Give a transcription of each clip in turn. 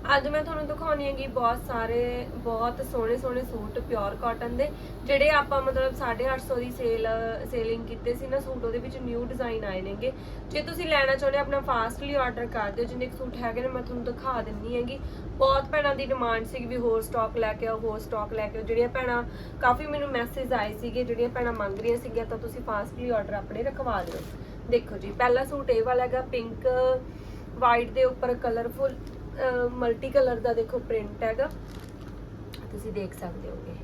ਅੱਜ ਮੈਂ ਤੁਹਾਨੂੰ ਦਿਖਾਉਣੀ ਹੈਗੀ ਬਹੁਤ ਸਾਰੇ, ਬਹੁਤ ਸੋਹਣੇ ਸੋਹਣੇ ਸੂਟ ਪਿਓਰ ਕਾਟਨ ਦੇ, ਜਿਹੜੇ ਆਪਾਂ ਮਤਲਬ 850 ਦੀ ਸੇਲ ਸੇਲਿੰਗ ਕੀਤੇ ਸੀ ਨਾ ਸੂਟ, ਉਹਦੇ ਵਿੱਚ ਨਿਊ ਡਿਜ਼ਾਈਨ ਆਏ ਨੇਗੇ। ਜੇ ਤੁਸੀਂ ਲੈਣਾ ਚਾਹੁੰਦੇ ਆਪਣਾ ਫਾਸਟਲੀ ਆਰਡਰ ਕਰ ਦਿਓ, ਜਿੰਨੇ ਕੁ ਸੂਟ ਹੈਗੇ ਨੇ, ਮੈਂ ਤੁਹਾਨੂੰ ਦਿਖਾ ਦਿੰਨੀ ਹੈਗੀ। ਬਹੁਤ ਭੈਣਾਂ ਦੀ ਡਿਮਾਂਡ ਸੀ ਵੀ ਹੋਰ ਸਟਾਕ ਲੈ ਕੇ ਆਓ, ਹੋਰ ਸਟਾਕ ਲੈ ਕੇ ਆਓ। ਜਿਹੜੀਆਂ ਭੈਣਾਂ, ਕਾਫੀ ਮੈਨੂੰ ਮੈਸੇਜ ਆਏ ਸੀਗੇ, ਜਿਹੜੀਆਂ ਭੈਣਾਂ ਮੰਗ ਰਹੀਆਂ ਸੀਗੀਆਂ, ਤਾਂ ਤੁਸੀਂ ਫਾਸਟਲੀ ਆਰਡਰ ਆਪਣੇ ਰਖਵਾ ਦਿਓ। ਦੇਖੋ ਜੀ, ਪਹਿਲਾ ਸੂਟ ਇਹ ਵਾਲਾ ਹੈਗਾ ਪਿੰਕ ਵਾਈਟ ਦੇ ਉੱਪਰ ਕਲਰਫੁਲ ਮਲਟੀ ਕਲਰ ਦਾ ਦੇਖੋ ਪ੍ਰਿੰਟ ਹੈਗਾ। ਤੁਸੀਂ ਦੇਖ ਸਕਦੇ ਹੋਗੇ।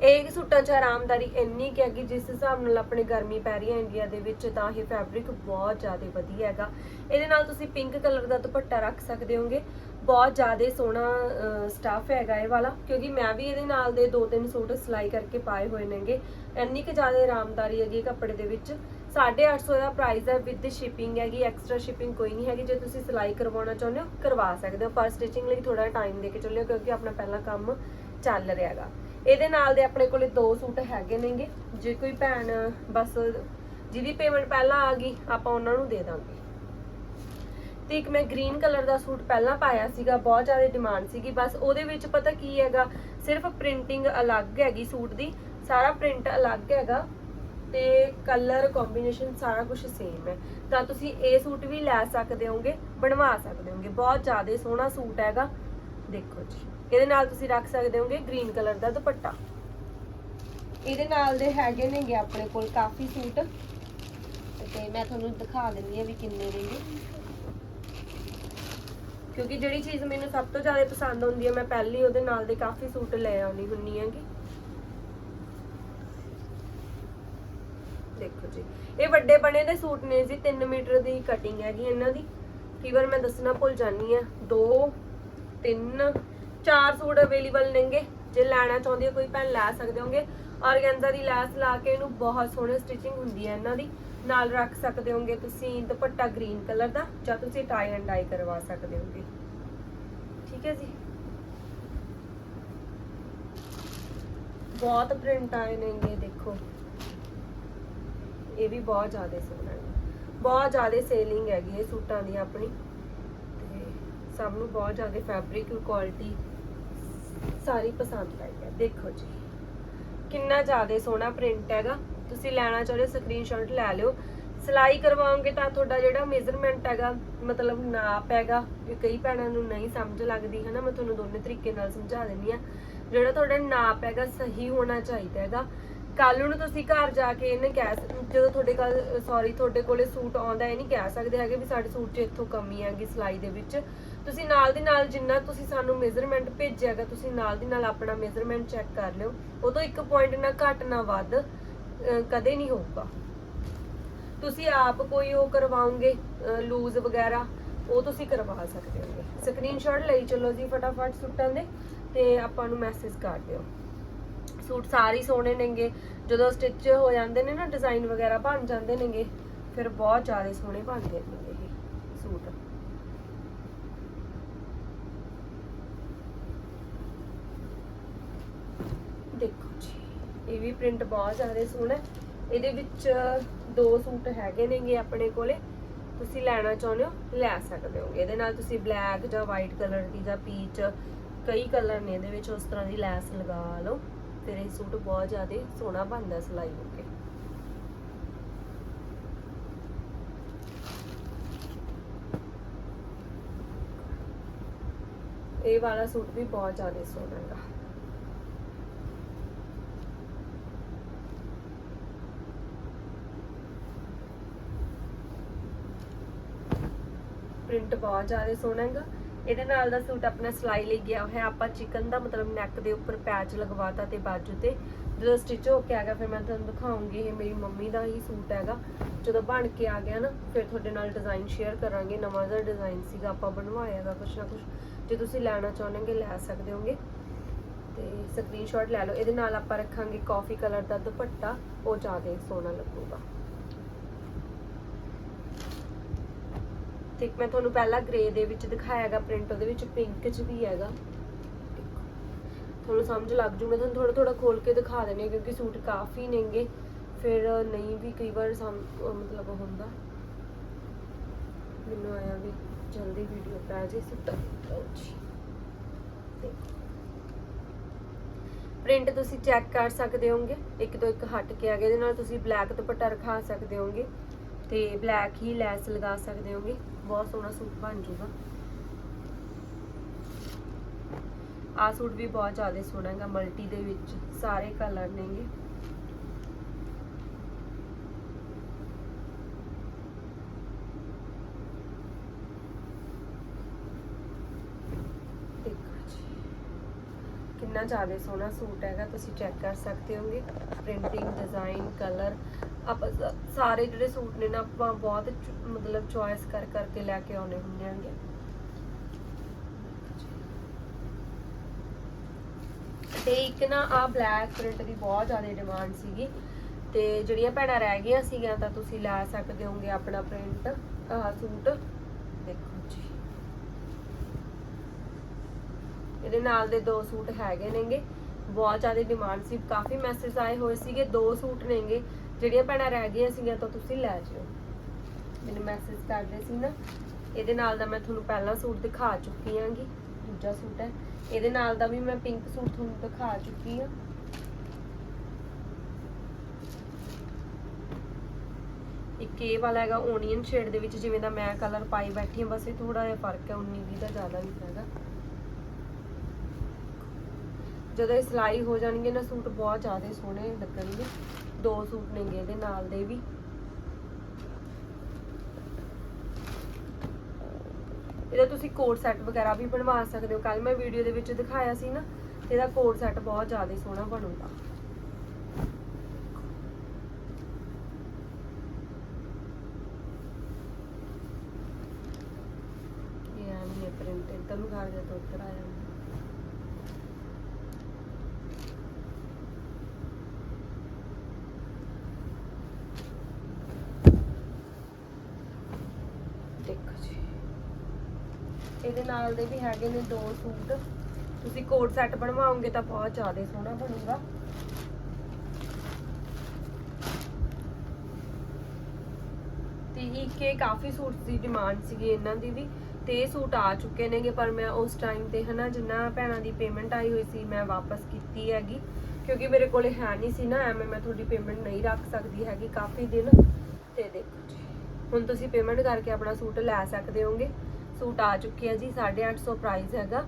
ਇਹ ਸੂਟਾਂ 'ਚ ਆਰਾਮਦਾਰੀ ਇੰਨੀ ਕਿ ਹੈਗੀ, ਜਿਸ ਹਿਸਾਬ ਨਾਲ ਆਪਣੇ ਗਰਮੀ ਪੈ ਰਹੀ ਹੈ ਇੰਡੀਆ ਦੇ ਵਿੱਚ, ਤਾਂ ਇਹ ਫੈਬਰਿਕ ਬਹੁਤ ਜ਼ਿਆਦਾ ਵਧੀਆ ਹੈਗਾ। ਇਹਦੇ ਨਾਲ ਤੁਸੀਂ ਪਿੰਕ ਕਲਰ ਦਾ ਦੁਪੱਟਾ ਰੱਖ ਸਕਦੇ ਹੋਗੇ। ਬਹੁਤ ਜ਼ਿਆਦਾ ਸੋਹਣਾ ਸਟਾਫ ਹੈਗਾ ਇਹ ਵਾਲਾ, ਕਿਉਂਕਿ ਮੈਂ ਵੀ ਇਹਦੇ ਨਾਲ ਦੇ ਦੋ ਤਿੰਨ ਸੂਟ ਸਿਲਾਈ ਕਰਕੇ ਪਾਏ ਹੋਏ ਨੇਗੇ। ਇੰਨੀ ਕਿ ਜ਼ਿਆਦਾ ਆਰਾਮਦਾਰੀ ਹੈਗੀ ਕੱਪੜੇ ਦੇ ਵਿੱਚ। 850 ਦਾ ਪ੍ਰਾਈਸ ਹੈ ਵਿਦ ਸ਼ਿਪਿੰਗ ਹੈਗੀ ਐਕਸਟਰਾ ਸ਼ਿਪਿੰਗ ਕੋਈ ਨਹੀਂ ਹੈਗੀ। ਜੇ ਤੁਸੀਂ ਸਿਲਾਈ ਕਰਵਾਉਣਾ ਚਾਹੁੰਦੇ ਹੋ, ਕਰਵਾ ਸਕਦੇ ਹੋ। ਪਰ ਸਟਿਚਿੰਗ ਲਈ ਥੋੜਾ ਟਾਈਮ ਦੇ ਕੇ ਚੱਲਿਓ, ਕਿਉਂਕਿ ਆਪਣਾ ਪਹਿਲਾ ਕੰਮ ਚੱਲ ਰਿਹਾ ਹੈਗਾ। ਇਹਦੇ ਨਾਲ ਦੇ ਆਪਣੇ ਕੋਲੇ ਦੋ ਸੂਟ ਹੈਗੇ ਨੇਗੇ। ਜੇ ਕੋਈ ਭੈਣ, ਬਸ ਜਿਹਦੀ ਪੇਮੈਂਟ ਪਹਿਲਾਂ ਆ ਗਈ, ਆਪਾਂ ਉਹਨਾਂ ਨੂੰ ਦੇ ਦਾਂਗੇ। ਤੇ ਇੱਕ ਮੈਂ ਗ੍ਰੀਨ ਕਲਰ ਦਾ ਸੂਟ ਪਹਿਲਾਂ ਪਾਇਆ ਸੀਗਾ, ਬਹੁਤ ਜ਼ਿਆਦਾ ਡਿਮਾਂਡ ਸੀਗੀ। ਬਸ ਉਹਦੇ ਵਿੱਚ ਪਤਾ ਕੀ ਹੈਗਾ, ਸਿਰਫ ਪ੍ਰਿੰਟਿੰਗ ਅਲੱਗ ਹੈਗੀ ਸੂਟ ਦੀ, ਸਾਰਾ ਪ੍ਰਿੰਟ ਅਲੱਗ ਹੈਗਾ ਤੇ ਕਲਰ ਕੰਬੀਨੇਸ਼ਨ ਸਾਰਾ ਕੁਝ ਸੇਮ ਹੈ। ਤਾਂ ਤੁਸੀਂ ਇਹ ਸੂਟ ਵੀ ਲੈ ਸਕਦੇ ਹੋਗੇ, ਬਣਵਾ ਸਕਦੇ ਹੋਗੇ। ਬਹੁਤ ਜ਼ਿਆਦਾ ਸੋਹਣਾ ਸੂਟ ਹੈਗਾ। ਦੇਖੋ ਜੀ। ਇਹਦੇ ਨਾਲ ਤੁਸੀਂ ਰੱਖ ਸਕਦੇ ਹੋਗੇ ਗ੍ਰੀਨ ਕਲਰ ਦਾ ਦੁਪੱਟਾ। ਇਹਦੇ ਨਾਲ ਦੇ ਹੈਗੇ ਨੇਗੇ ਆਪਣੇ ਕੋਲ ਕਾਫੀ ਸੂਟ। ਤੇ ਮੈਂ ਤੁਹਾਨੂੰ ਦਿਖਾ ਦਿੰਦੀ ਆ ਵੀ ਕਿੰਨੇ ਨੇਗੇ ਕਿਉਂਕਿ ਜਿਹੜੀ ਚੀਜ਼ ਮੈਨੂੰ ਸਭ ਤੋਂ ਜ਼ਿਆਦਾ ਪਸੰਦ ਆਉਂਦੀ ਹੈ, ਮੈਂ ਪਹਿਲੀ ਉਹਦੇ ਨਾਲ ਦੇ ਕਾਫੀ ਸੂਟ ਲੈ ਆਉਣੀ ਹੁੰਨੀ ਹੈਗੀ। ਦੇਖੋ ਜੀ। ਇਹ ਵੱਡੇ ਬਣੇ ਦੇ ਸੂਟ ਨੇ ਜੀ 3 ਮੀਟਰ ਦੀ ਕਟਿੰਗ ਹੈਗੀ ਇਹਨਾਂ ਦੀ। ਕਈ ਵਾਰ ਮੈਂ ਦੱਸਣਾ ਭੁੱਲ ਜਾਂਦੀ ਆ 2 ਤਿੰਨ, ਚਾਰ ਸੂਟ ਅਵੇਲੇਬਲ ਨੇਗੇ। ਜੇ ਲੈਣਾ ਚਾਹੁੰਦੇ ਹੋ ਕੋਈ ਭੈਣ ਲੈ ਸਕਦੇ ਹੋਗੇ। ਔਰਗੈਂਜ਼ਾ ਦੀ ਲੈਸ ਲਾ ਕੇ ਇਹਨੂੰ ਬਹੁਤ ਸੋਹਣੀ ਸਟਿਚਿੰਗ ਹੁੰਦੀ ਹੈ ਇਹਨਾਂ ਦੀ। ਨਾਲ ਰੱਖ ਸਕਦੇ ਹੋਗੇ ਤੁਸੀਂ ਦੁਪੱਟਾ ਗ੍ਰੀਨ ਕਲਰ ਦਾ, ਜਾਂ ਤੁਸੀਂ ਟਾਈ ਐਂਡ ਡਾਈ ਕਰਵਾ ਸਕਦੇ ਹੋਗੇ। ਠੀਕ ਹੈ ਜੀ? ਬਹੁਤ ਪ੍ਰਿੰਟ ਆਏ ਨੇਗੇ, ਦੇਖੋ। ਇਹ ਵੀ ਬਹੁਤ ਜ਼ਿਆਦਾ ਸੋਹਣਾ ਹੈ। ਬਹੁਤ ਜ਼ਿਆਦਾ ਸੇਲਿੰਗ ਹੈਗੀ ਇਹ ਸੂਟਾਂ ਦੀ ਆਪਣੀ। ਸਭ ਨੂੰ ਬਹੁਤ ਜ਼ਿਆਦਾ ਫੈਬਰਿਕ ਕੁਆਲਿਟੀ ਸਾਰੀ ਪਸੰਦ ਆਈ ਹੈ। ਦੇਖੋ ਜੀ, ਕਿੰਨਾ ਜ਼ਿਆਦਾ ਸੋਹਣਾ ਪ੍ਰਿੰਟ ਹੈਗਾ। ਤੁਸੀਂ ਲੈਣਾ ਚਾਹੋ ਸਕਰੀਨਸ਼ਾਟ ਲੈ ਲਿਓ। ਸਿਲਾਈ ਕਰਵਾਓਗੇ ਤਾਂ ਤੁਹਾਡਾ ਜਿਹੜਾ ਮੇਜ਼ਰਮੈਂਟ ਹੈਗਾ, ਮਤਲਬ ਨਾਪ ਹੈਗਾ ਕਿ ਕਈ ਭੈਣਾਂ ਨੂੰ ਨਹੀਂ ਸਮਝ ਲੱਗਦੀ ਹੈ ਨਾ ਮੈਂ ਤੁਹਾਨੂੰ ਦੋਨੇ ਤਰੀਕੇ ਨਾਲ ਸਮਝਾ ਦਿੰਦੀ ਆ ਜਿਹੜਾ ਤੁਹਾਡਾ ਨਾਪ ਹੈਗਾ, ਸਹੀ ਹੋਣਾ ਚਾਹੀਦਾ ਹੈਗਾ। ਕੱਲ ਨੂੰ ਤੁਸੀਂ ਘਰ ਜਾ ਕੇ ਇਹਨੇ ਕਹਿ ਸ- ਜਦੋਂ ਤੁਹਾਡੇ ਕੋਲ ਸੌਰੀ ਤੁਹਾਡੇ ਕੋਲੇ ਸੂਟ ਆਉਂਦਾ, ਇਹ ਨਹੀਂ ਕਹਿ ਸਕਦੇ ਹੈਗੇ ਵੀ ਸਾਡੇ ਸੂਟ 'ਚ ਇੱਥੋਂ ਕਮੀ ਹੈਗੀ ਸਿਲਾਈ ਦੇ ਵਿੱਚ। ਤੁਸੀਂ ਨਾਲ ਦੀ ਨਾਲ ਜਿੰਨਾ ਤੁਸੀਂ ਸਾਨੂੰ ਮੇਜ਼ਰਮੈਂਟ ਭੇਜਿਆਗਾ ਤੁਸੀਂ ਨਾਲ ਦੀ ਨਾਲ ਆਪਣਾ ਮੇਜ਼ਰਮੈਂਟ ਚੈੱਕ ਕਰ ਲਿਓ। ਉਹ ਤੋਂ ਇੱਕ ਪੁਆਇੰਟ ਨਾ ਘੱਟ ਨਾ ਵੱਧ ਅਹ ਕਦੇ ਨਹੀਂ ਹੋਊਗਾ। ਤੁਸੀਂ ਆਪ ਕੋਈ ਉਹ ਕਰਵਾਉਂਗੇ ਲੂਜ਼ ਵਗੈਰਾ, ਉਹ ਤੁਸੀਂ ਕਰਵਾ ਸਕਦੇ ਹੋਗੇ। ਸਕਰੀਨਸ਼ਾਟ ਲਈ ਚੱਲੋ ਜੀ ਫਟਾਫਟ ਸੂਟਾਂ ਦੇ, ਤੇ ਆਪਾਂ ਨੂੰ ਮੈਸੇਜ ਕਰ ਦਿਓ। ਸੂਟ ਸਾਰੇ ਸੋਹਣੇ ਨੇਗੇ। ਜਦੋਂ ਸਟਿਚ ਹੋ ਜਾਂਦੇ ਨੇ ਨਾ ਡਿਜ਼ਾਈਨ ਵਗੈਰਾ ਬਣ ਜਾਂਦੇ ਨੇਗੇ, ਫਿਰ ਬਹੁਤ ਜ਼ਿਆਦਾ ਸੋਹਣੇ ਬਣਦੇ ਨੇ ਇਹ ਸੂਟ। ਦੇਖੋ ਜੀ, ਇਹ ਵੀ ਪ੍ਰਿੰਟ ਬਹੁਤ ਜ਼ਿਆਦਾ ਸੋਹਣਾ ਇਹਦੇ ਵਿੱਚ ਦੋ ਸੂਟ ਹੈਗੇ ਨੇਗੇ ਆਪਣੇ ਕੋਲੇ। ਤੁਸੀਂ ਲੈਣਾ ਚਾਹੁੰਦੇ ਹੋ, ਲੈ ਸਕਦੇ ਹੋਗੇ। ਇਹਦੇ ਨਾਲ ਤੁਸੀਂ ਬਲੈਕ ਜਾਂ ਵਾਈਟ ਕਲਰ ਦੀ ਜਾਂ ਪੀਚ ਕਈ ਕਲਰ ਨੇ ਇਹਦੇ ਵਿੱਚ, ਉਸ ਤਰ੍ਹਾਂ ਦੀ ਲੈਸ ਲਗਾ ਲਓ। ਫਿਰ ਇਹ ਸੂਟ ਬਹੁਤ ਜ਼ਿਆਦਾ ਸੋਹਣਾ ਬਣਦਾ ਸਿਲਾਈ ਹੋ ਕੇ। ਇਹ ਵਾਲਾ ਸੂਟ ਵੀ ਬਹੁਤ ਜ਼ਿਆਦਾ ਸੋਹਣਾ ਹੈਗਾ। ਪ੍ਰਿੰਟ ਬਹੁਤ ਜ਼ਿਆਦਾ ਸੋਹਣਾ ਹੈਗਾ। ਇਹਦੇ ਨਾਲ ਦਾ ਸੂਟ ਆਪਣਾ ਸਿਲਾਈ ਲਈ ਗਿਆ ਹੋਇਆ। ਆਪਾਂ ਚਿਕਨ ਦਾ ਮਤਲਬ ਨੈਕ ਦੇ ਉੱਪਰ ਪੈਚ ਲਗਵਾਤਾ ਤੇ ਬਾਜੂ ਤੇ। ਜਦੋਂ ਸਟਿਚ ਹੋ ਕੇ ਆ ਗਿਆ, ਫਿਰ ਮੈਂ ਤੁਹਾਨੂੰ ਦਿਖਾਉਂਗੀ। ਇਹ ਮੇਰੀ ਮੰਮੀ ਦਾ ਹੀ ਸੂਟ ਹੈਗਾ। ਜਦੋਂ ਬਣ ਕੇ ਆ ਗਿਆ ਨਾ, ਫਿਰ ਤੁਹਾਡੇ ਨਾਲ ਡਿਜ਼ਾਈਨ ਸ਼ੇਅਰ ਕਰਾਂਗੇ। ਨਵਾਂ ਜਿਹਾ ਡਿਜ਼ਾਈਨ ਸੀਗਾ, ਆਪਾਂ ਬਣਵਾਇਆਗਾ ਕੁਛ ਨਾ ਕੁਛ। ਜੇ ਤੁਸੀਂ ਲੈਣਾ ਚਾਹੁੰਦੇ ਲੈ ਸਕਦੇ ਹੋਗੇ। ਤੇ ਸਕਰੀਨਸ਼ਾਟ ਲੈ ਲਓ। ਇਹਦੇ ਨਾਲ ਆਪਾਂ ਰੱਖਾਂਗੇ ਕਾਫੀ ਕਲਰ ਦਾ ਦੁਪੱਟਾ। ਉਹ ਜ਼ਿਆਦਾ ਸੋਹਣਾ ਲੱਗੂਗਾ। ਤੇ ਮੈਂ ਤੁਹਾਨੂੰ ਪਹਿਲਾਂ ਗ੍ਰੇ ਦੇ ਵਿੱਚ ਦਿਖਾਇਆਗਾ ਪ੍ਰਿੰਟ ਉਹਦੇ ਵਿੱਚ ਪਿੰਕ 'ਚ ਵੀ ਹੈਗਾ। ਤੁਹਾਨੂੰ ਸਮਝ ਲੱਗ ਜੂਗਾ ਤੁਹਾਨੂੰ ਥੋੜਾ ਥੋੜਾ ਖੋਲ ਕੇ ਦਿਖਾ ਦਿੰਦੇ ਕਿਉਂਕਿ ਸੂਟ ਕਾਫੀ ਨੇਗੇ। ਫਿਰ ਨਹੀਂ ਵੀ ਕਈ ਵਾਰ ਮਤਲਬ ਹੁੰਦਾ। ਮੈਨੂੰ ਆਇਆ ਵੀ ਜਲਦੀ ਵੀਡੀਓ ਪੈ ਜੇ ਸੁੱਤਾ ਪ੍ਰਿੰਟ ਤੁਸੀਂ ਚੈੱਕ ਕਰ ਸਕਦੇ ਹੋਗੇ ਇੱਕ ਤੋਂ ਇੱਕ ਹਟ ਕੇ ਆਗੇ ਇਹਦੇ ਨਾਲ ਤੁਸੀਂ ਬਲੈਕ ਦੁਪੱਟਾ ਰਖਾ ਸਕਦੇ ਹੋਗੇ ਤੇ ਬਲੈਕ ਹੀ ਲੈਸ ਲਗਾ ਸਕਦੇ ਹੋਗੇ। ਬਹੁਤ ਸੋਹਣਾ ਸੂਟ ਬਣ ਜੂਗਾ। ਆ ਸੂਟ ਵੀ ਬਹੁਤ ਜ਼ਿਆਦਾ ਸੋਹਣਾ ਹੈਗਾ ਮਲਟੀ ਦੇ ਵਿੱਚ ਸਾਰੇ ਕਲਰ ਨੇਗੇ। ਕਿੰਨਾ ਜ਼ਿਆਦਾ ਸੋਹਣਾ ਸੂਟ ਹੈਗਾ, ਤੁਸੀਂ ਚੈੱਕ ਕਰ ਸਕਦੇ ਹੋਗੇ। ਪ੍ਰਿੰਟਿੰਗ ਡਿਜ਼ਾਈਨ ਕਲਰ ਆਪਾਂ ਸਾਰੇ ਜਿਹੜੇ ਸੂਟ ਨੇ ਨਾ, ਆਪਾਂ ਬਹੁਤ ਮਤਲਬ ਚੁਆਇਸ ਕਰ, ਕਰਕੇ ਲੈ ਕੇ ਆਉਣੇ ਹੁੰਦੇ ਆਂਗੇ ਤੇ ਇੱਕ ਨਾ ਆ ਬਲੈਕ ਪ੍ਰਿੰਟ ਦੀ ਬਹੁਤ ਜ਼ਿਆਦਾ ਡਿਮਾਂਡ ਸੀਗੀ। ਤੇ ਜਿਹੜੀਆਂ ਭੈਣਾਂ ਰਹਿ ਗਈਆਂ ਸੀਗੀਆਂ, ਤਾਂ ਤੁਸੀਂ ਲੈ ਸਕਦੇ ਹੋਗੇ ਆਪਣਾ ਪ੍ਰਿੰਟ ਆਹ ਸੂਟ। ਦੇਖੋ ਜੀ। ਇਹਦੇ ਨਾਲ ਦੇ ਦੋ ਸੂਟ ਹੈਗੇ ਨੇਗੇ। ਬਹੁਤ ਜ਼ਿਆਦਾ ਡਿਮਾਂਡ ਸੀ। ਕਾਫੀ ਮੈਸੇਜ ਆਏ ਹੋਏ ਸੀਗੇ। ਦੋ ਸੂਟ ਨੇਗੇ। ਜਿਹੜੀਆਂ ਭੈਣਾਂ ਰਹਿ ਗਈਆਂ ਸੀਗੀਆਂ ਤਾਂ ਤੁਸੀਂ ਲੈ ਜਿਓ। ਮੈਨੂੰ ਮੈਸੇਜ ਕਰਦੇ ਸੀ ਨਾ। ਇਹਦੇ ਨਾਲ ਦਾ ਮੈਂ ਤੁਹਾਨੂੰ ਪਹਿਲਾਂ ਸੂਟ ਦਿਖਾ ਚੁੱਕੀ ਆਂਗੀ। ਦੂਜਾ ਸੂਟ ਹੈ। ਇਹਦੇ ਨਾਲ ਦਾ ਵੀ ਮੈਂ ਪਿੰਕ ਸੂਟ ਤੁਹਾਨੂੰ ਦਿਖਾ ਚੁੱਕੀ ਆ। ਇੱਕ ਇਹ ਵਾਲਾ ਹੈਗਾ ਓਨੀਅਨ ਸ਼ੇਡ ਦੇ ਵਿੱਚ, ਜਿਵੇਂ ਦਾ ਮੈਂ ਕਲਰ ਪਾਈ ਬੈਠੀ ਹਾਂ ਬਸ ਇਹ ਥੋੜਾ ਜਿਹਾ ਫ਼ਰਕ ਹੈ 19 20 ਦਾ ਜ਼ਿਆਦਾ ਨਹੀਂ ਹੈਗਾ। ਜਦੋਂ ਇਹ ਸਿਲਾਈ ਹੋ ਜਾਣਗੇ ਨਾ, ਸੂਟ ਬਹੁਤ ਜ਼ਿਆਦਾ ਸੋਹਣੇ ਲੱਗਣਗੇ। ਦੋ ਸੂਟ ਨੇਗੇ ਇਹਦੇ ਨਾਲ ਦੇ ਵੀ। ਇਹਦਾ ਤੁਸੀਂ ਕੋਟ ਸੈੱਟ ਵਗੈਰਾ ਵੀ ਬਣਵਾ ਸਕਦੇ ਹੋ। ਕੱਲ ਮੈਂ ਵੀਡੀਓ ਦੇ ਵਿੱਚ ਦਿਖਾਇਆ ਸੀ ਨਾ, ਇਹਦਾ ਕੋਟ ਸੈੱਟ ਬਹੁਤ ਜ਼ਿਆਦਾ ਸੋਹਣਾ ਬਣੂਗਾ। ਇਹ ਆ ਨਹੀਂ ਪ੍ਰਿੰਟ ਇੱਧਰ ਨੂੰ ਕਰ ਦੇ ਤਾਂ ਉੱਧਰ ਆ ਜਾਂਦਾ ਦੇਖੋ ਜੀ ਇਹਦੇ ਨਾਲ ਦੇ ਵੀ ਹੈਗੇ ਨੇ ਦੋ ਸੂਟ। ਤੁਸੀਂ ਕੋਟ ਸੈੱਟ ਬਣਵਾਓਗੇ ਤਾਂ ਬਹੁਤ ਜ਼ਿਆਦਾ ਸੋਹਣਾ ਬਣੂਗਾ। ਤੇ ਇੱਕ ਇਹ ਕਾਫੀ ਸੂਟ ਦੀ ਡਿਮਾਂਡ ਸੀਗੀ ਇਹਨਾਂ ਦੀ ਵੀ। ਤੇ ਇਹ ਸੂਟ ਆ ਚੁੱਕੇ ਨੇਗੇ, ਪਰ ਮੈਂ ਉਸ ਟਾਈਮ ਤੇ ਹਨਾ ਜਿੰਨਾ ਭੈਣਾਂ ਦੀ ਪੇਮੈਂਟ ਆਈ ਹੋਈ ਸੀ, ਮੈਂ ਵਾਪਸ ਕੀਤੀ ਹੈਗੀ। ਕਿਉਂਕਿ ਮੇਰੇ ਕੋਲੇ ਹੈ ਨਹੀਂ ਸੀ ਨਾ, ਐਵੇਂ ਮੈਂ ਤੁਹਾਡੀ ਪੇਮੈਂਟ ਨਹੀਂ ਰੱਖ ਸਕਦੀ ਹੈਗੀ ਕਾਫੀ ਦਿਨ। ਤੇ ਦੇਖੋ ਜੀ। ਹੁਣ ਤੁਸੀਂ ਪੇਮੈਂਟ ਕਰਕੇ ਆਪਣਾ ਸੂਟ ਲੈ ਸਕਦੇ ਹੋਗੇ। ਸੂਟ ਆ ਚੁੱਕੇ ਜੀ 850 ਪ੍ਰਾਈਸ ਹੈਗਾ।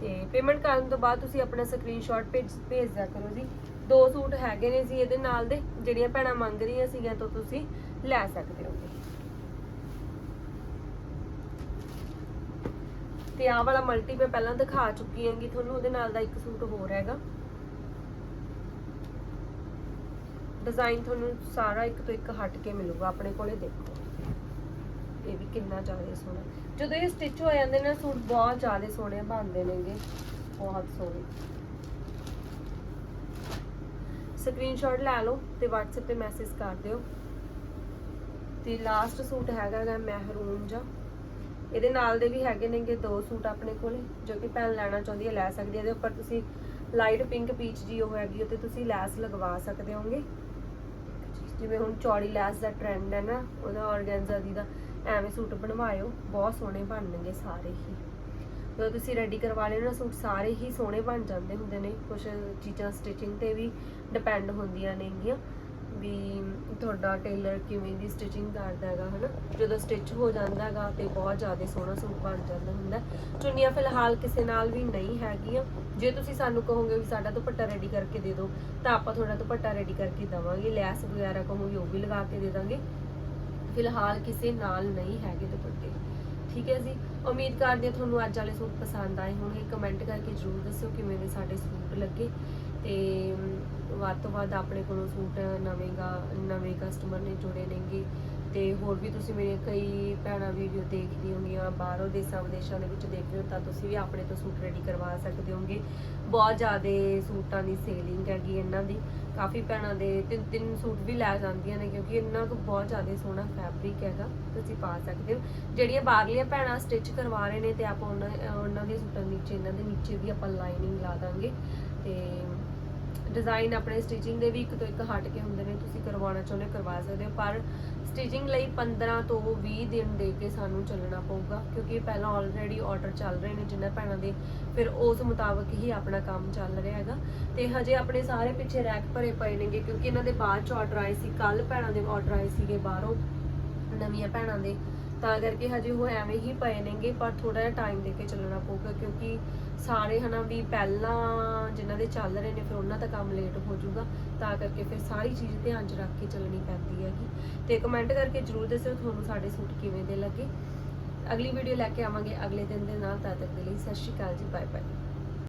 ਤੇ ਪੇਮੈਂਟ ਕਰਨ ਤੋਂ ਬਾਅਦ ਤੁਸੀਂ ਆਪਣਾ ਸਕਰੀਨਸ਼ਾਟ ਭੇਜ ਭੇਜ ਦਿਆ ਕਰੋ ਜੀ। ਦੋ ਸੂਟ ਹੈਗੇ ਨੇ ਜੀ ਇਹਦੇ ਨਾਲ ਦੇ, ਜਿਹੜੀਆਂ ਭੈਣਾਂ ਮੰਗ ਰਹੀਆਂ ਸੀਗੀਆਂ ਤਾਂ ਤੁਸੀਂ ਲੈ ਸਕਦੇ ਹੋਗੇ। ਤੇ ਆਹ ਵਾਲਾ ਮਲਟੀ ਮੈਂ ਪਹਿਲਾਂ ਦਿਖਾ ਚੁੱਕੀ ਹਾਂਗੀ ਤੁਹਾਨੂੰ ਉਹਦੇ ਨਾਲ ਦਾ ਇੱਕ ਸੂਟ ਹੋਰ ਹੈਗਾ। ਡਿਜ਼ਾਈਨ ਤੁਹਾਨੂੰ ਸਾਰਾ ਇੱਕ ਤੋਂ ਇੱਕ ਹਟ ਕੇ ਮਿਲੂਗਾ, ਆਪਣੇ ਕੋਲੇ ਦੇਖੋ। ਇਹ ਵੀ ਕਿੰਨਾ ਜ਼ਿਆਦਾ ਸੋਹਣਾ। ਜਦੋਂ ਇਹ ਸਟਿਚ ਹੋ ਜਾਂਦੇ ਨੇ, ਸੂਟ ਬਹੁਤ ਜ਼ਿਆਦਾ ਸੋਹਣੇ ਬਣਦੇ ਨੇਗੇ। ਬਹੁਤ ਸੋਹਣੇ। ਸਕਰੀਨਸ਼ਾਟ ਲੈ ਲਓ ਤੇ WhatsApp ਤੇ ਮੈਸੇਜ ਕਰ ਦਿਓ। ਤੇ ਲਾਸਟ ਸੂਟ ਹੈਗਾ ਗਾ ਜਾਂ ਇਹਦੇ ਨਾਲ ਦੇ ਵੀ ਹੈਗੇ ਨੇਗੇ ਦੋ ਸੂਟ ਆਪਣੇ ਕੋਲੇ, ਜੋ ਕਿ ਭੈਣ ਲੈਣਾ ਚਾਹੁੰਦੀ ਹੈ, ਲੈ ਸਕਦੀ ਹੈ। ਇਹਦੇ ਉੱਪਰ ਤੁਸੀਂ ਲਾਈਟ ਪਿੰਕ ਪੀਚ ਜੀ ਉਹ ਹੈਗੀ ਉਹ ਤੇ ਤੁਸੀਂ ਲੈਸ ਲਗਵਾ ਸਕਦੇ ਹੋਗੇ। ਜਿਵੇਂ ਹੁਣ ਚੌੜੀ ਲੈਸ ਦਾ ਟ੍ਰੈਂਡ ਹੈ ਨਾ, ਉਹਦਾ ਔਰਗੈਂਜ਼ਾ ਦੀ ਦਾ। ਐਵੇਂ ਸੂਟ ਬਣਵਾਇਓ, ਬਹੁਤ ਸੋਹਣੇ ਬਣਨਗੇ ਸਾਰੇ ਹੀ। ਜਦੋਂ ਤੁਸੀਂ ਰੈਡੀ ਕਰਵਾ ਲੈਣਾ ਸੂਟ, ਸਾਰੇ ਹੀ ਸੋਹਣੇ ਬਣ ਜਾਂਦੇ ਹੁੰਦੇ ਨੇ। ਕੁਝ ਚੀਜ਼ਾਂ ਸਟਿਚਿੰਗ ਤੇ ਵੀ ਡਿਪੈਂਡ ਹੁੰਦੀਆਂ ਨੇਗੀਆਂ। ਵੀ ਤੁਹਾਡਾ ਟੇਲਰ ਕਿਵੇਂ ਦੀ ਸਟਿਚਿੰਗ ਕਰਦਾ ਹੈਗਾ, ਹਨਾ? ਜਦੋਂ ਸਟਿਚ ਹੋ ਜਾਂਦਾ ਹੈਗਾ, ਤੇ ਬਹੁਤ ਜ਼ਿਆਦਾ ਸੋਹਣਾ ਸੂਟ ਬਣ ਜਾਂਦਾ ਹੁੰਦਾ। ਚੁੰਨੀਆਂ ਫਿਲਹਾਲ ਕਿਸੇ ਨਾਲ ਵੀ ਨਹੀਂ ਹੈਗੀਆਂ। ਜੇ ਤੁਸੀਂ ਸਾਨੂੰ ਕਹੋਗੇ ਵੀ ਸਾਡਾ ਦੁਪੱਟਾ ਰੈਡੀ ਕਰਕੇ ਦੇ ਦਿਓ, ਤਾਂ ਆਪਾਂ ਤੁਹਾਡਾ ਦੁਪੱਟਾ ਰੈਡੀ ਕਰਕੇ ਦਵਾਂਗੇ। ਲੈਸ ਵਗੈਰਾ ਕਹੋਗੇ, ਉਹ ਵੀ ਲਗਾ ਕੇ ਦੇ ਦਾਂਗੇ। ਫਿਲਹਾਲ ਕਿਸੇ ਨਾਲ ਨਹੀਂ ਹੈਗੇ ਦੁਪੱਟੇ। ਠੀਕ ਹੈ ਜੀ? ਉਮੀਦ ਕਰਦੇ ਹਾਂ ਤੁਹਾਨੂੰ ਅੱਜ ਵਾਲੇ ਸੂਟ ਪਸੰਦ ਆਏ ਹੋਣਗੇ। ਕਮੈਂਟ ਕਰਕੇ ਜਰੂਰ ਦੱਸਿਓ ਕਿਵੇਂ ਦੇ ਸਾਡੇ ਸੂਟ ਲੱਗੇ। ਤੇ ਵੱਧ ਤੋਂ ਵੱਧ ਆਪਣੇ ਕੋਲੋਂ ਸੂਟ ਨਵੇਂਗਾ ਨਵੇਂ ਕਸਟਮਰ ਨੇ ਜੁੜੇ ਨੇਗੇ। ਤੇ ਹੋਰ ਵੀ ਤੁਸੀਂ ਮੇਰੇ ਕਈ ਭੈਣਾਂ ਵੀਡੀਓ ਦੇਖਦੀ ਹੋਣਗੀਆਂ, ਬਾਹਰੋਂ ਦੇਸਾਂ ਵਿਦੇਸ਼ਾਂ ਦੇ ਵਿੱਚ ਦੇਖ ਰਹੇ ਹੋ ਤਾਂ ਤੁਸੀਂ ਵੀ ਆਪਣੇ ਤੋਂ ਸੂਟ ਰੈਡੀ ਕਰਵਾ ਸਕਦੇ ਹੋਗੇ। ਬਹੁਤ ਜ਼ਿਆਦਾ ਸੂਟਾਂ ਦੀ ਸੇਲਿੰਗ ਹੈਗੀ ਇਹਨਾਂ ਦੀ। ਕਾਫੀ ਭੈਣਾਂ ਦੇ ਤਿੰਨ ਤਿੰਨ ਸੂਟ ਵੀ ਲੈ ਜਾਂਦੀਆਂ ਨੇ ਕਿਉਂਕਿ ਇਹਨਾਂ ਕੋਲ ਬਹੁਤ ਜ਼ਿਆਦਾ ਸੋਹਣਾ ਫੈਬਰਿਕ ਹੈਗਾ, ਤੁਸੀਂ ਪਾ ਸਕਦੇ ਹੋ। ਜਿਹੜੀਆਂ ਬਾਹਰਲੀਆਂ ਭੈਣਾਂ ਸਟਿਚ ਕਰਵਾ ਰਹੇ ਨੇ ਤੇ ਆਪਾਂ ਉਹਨਾਂ ਉਹਨਾਂ ਦੇ ਸੂਟਾਂ ਨੀਚੇ, ਇਹਨਾਂ ਦੇ ਨੀਚੇ ਵੀ ਆਪਾਂ ਲਾਈਨਿੰਗ ਲਾ ਦਾਂਗੇ। ਤੇ ਡਿਜ਼ਾਈਨ ਆਪਣੇ ਸਟਿਚਿੰਗ ਦੇ ਵੀ ਇੱਕ ਤੋਂ ਇੱਕ ਹਟ ਕੇ ਹੁੰਦੇ ਨੇ, ਤੁਸੀਂ ਕਰਵਾਉਣਾ ਚਾਹੁੰਦੇ ਹੋ, ਕਰਵਾ ਸਕਦੇ ਹੋ। ਪਰ ਸਟਿਚਿੰਗ ਲਈ 15 ਤੋਂ 20 ਦਿਨ ਦੇ ਕੇ ਸਾਨੂੰ ਚੱਲਣਾ ਪਊਗਾ, ਕਿਉਂਕਿ ਪਹਿਲਾਂ ਆਲਰੇਡੀ ਆਰਡਰ ਚੱਲ ਰਹੇ ਨੇ ਜਿਨ੍ਹਾਂ ਭੈਣਾਂ ਦੇ, ਫਿਰ ਉਸ ਮੁਤਾਬਕ ਹੀ ਆਪਣਾ ਕੰਮ ਚੱਲ ਰਿਹਾ ਹੈਗਾ। ਤੇ ਹਜੇ ਆਪਣੇ ਸਾਰੇ ਪਿੱਛੇ ਰੈਕ ਭਰੇ ਪਏ ਨੇਗੇ, ਕਿਉਂਕਿ ਇਹਨਾਂ ਦੇ ਬਾਅਦ ਚ ਆਰਡਰ ਆਏ ਸੀ ਕੱਲ ਭੈਣਾਂ ਦੇ ਆਰਡਰ ਆਏ ਸੀਗੇ ਬਾਹਰੋਂ, ਨਵੀਆਂ ਭੈਣਾਂ ਦੇ। ਤਾਂ ਕਰਕੇ ਹਜੇ ਉਹ ਐਵੇਂ ਹੀ ਪਏ ਨੇਗੇ, ਪਰ ਥੋੜਾ ਜਿਹਾ ਟਾਈਮ ਦੇ ਕੇ ਚੱਲਣਾ ਪਊਗਾ, ਕਿਉਂਕਿ ਸਾਰੇ ਹਨਾ ਵੀ ਪਹਿਲਾਂ ਜਿਨ੍ਹਾਂ ਦੇ ਚੱਲ ਰਹੇ ਨੇ, ਫਿਰ ਉਹਨਾਂ ਦਾ ਕੰਮ ਲੇਟ ਹੋ ਜਾਊਗਾ, ਤਾਂ ਕਰਕੇ ਫਿਰ ਸਾਰੀ ਚੀਜ਼ ਧਿਆਨ 'ਚ ਰੱਖ ਕੇ ਚੱਲਣੀ ਪੈਂਦੀ ਹੈਗੀ। ਤੇ ਕਮੈਂਟ ਕਰਕੇ ਜਰੂਰ ਦੱਸਿਓ ਤੁਹਾਨੂੰ ਸਾਡੇ ਸੂਟ ਕਿਵੇਂ ਦੇ ਲੱਗੇ। ਅਗਲੀ ਵੀਡੀਓ ਲੈ ਕੇ ਆਵਾਂਗੇ, ਅਗਲੇ ਦਿਨ ਦੇ ਨਾਲ ਤਦ ਤੱਕ ਦੇ ਲਈ ਸਤਿ ਸ਼੍ਰੀ ਅਕਾਲ ਜੀ ਬਾਏ ਬਾਏ